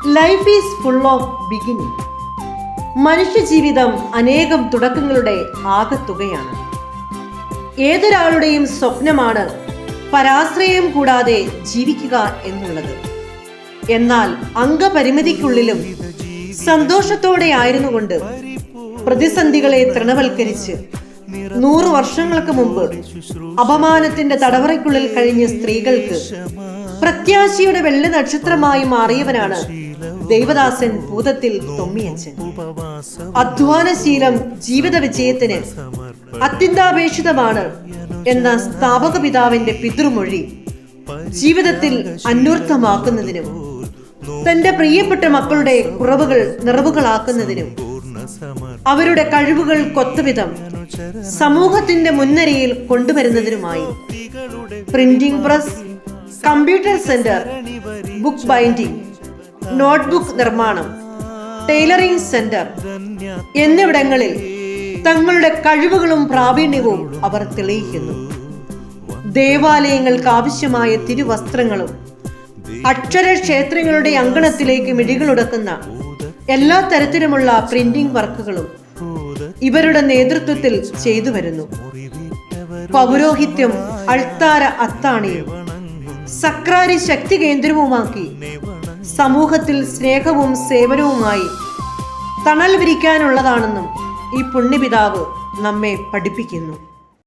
Life is full of beginning മനുഷ്യജീവിതം അനേകം തുടക്കങ്ങളുടെ ആകത്തുകയാണ്. ഏതൊരാളുടെയും സ്വപ്നമാണ് പരാശ്രയം കൂടാതെ ജീവിക്കുക എന്നുള്ളത്. എന്നാൽ അംഗപരിമിതിക്കുള്ളിലും സന്തോഷത്തോടെ ആയിരുന്നു കൊണ്ട് പ്രതിസന്ധികളെ തൃണവൽക്കരിച്ച് നൂറ് വർഷങ്ങൾക്ക് മുമ്പ് അപമാനത്തിന്റെ തടവറയ്ക്കുള്ളിൽ കഴിഞ്ഞ സ്ത്രീകൾക്ക് പ്രത്യാശയുടെ വെള്ളി നക്ഷത്രമായി മാറിയവനാണ് ദൈവദാസൻ ഭൂതത്തിൽ തൊമ്മിയച്ചൻ അധ്വാനശീലം ജീവിത വിജയത്തിന് അത്യന്താപേക്ഷിതമാണ് എന്ന സ്ഥാപക പിതാവിന്റെ പിതൃമൊഴി ജീവിതത്തിൽ അന്വർത്ഥമാക്കുന്നതിനും തന്റെ പ്രിയപ്പെട്ട മക്കളുടെ കുറവുകൾ നിറവുകളാക്കുന്നതിനും അവരുടെ കഴിവുകൾ കൊത്തവിധം സമൂഹത്തിന്റെ മുൻനിരയിൽ കൊണ്ടുവരുന്നതിനുമായി printing press computer centre book binding notebook നിർമ്മാണം ടൈലറിംഗ് സെന്റർ എന്നിവിടങ്ങളിൽ തങ്ങളുടെ കഴിവുകളും പ്രാവീണ്യവും അവർ തെളിയിക്കുന്നു. ദേവാലയങ്ങൾക്ക് ആവശ്യമായ തിരുവസ്ത്രങ്ങളും അക്ഷര ക്ഷേത്രങ്ങളുടെ അങ്കണത്തിലേക്ക് മിഴികളുടക്കുന്ന എല്ലാ തരത്തിലുമുള്ള പ്രിന്റിംഗ് വർക്കുകളും ഇവരുടെ നേതൃത്വത്തിൽ ചെയ്തു വരുന്നു. പൗരോഹിത്യം അൾത്താര അത്താണിയും സക്രാരി ശക്തി കേന്ദ്രവുമാക്കി സമൂഹത്തിൽ സ്നേഹവും സേവനവുമായി തണൽ വിരിക്കാനുള്ളതാണെന്നും ഈ പുണ്യപിതാവ് നമ്മെ പഠിപ്പിക്കുന്നു.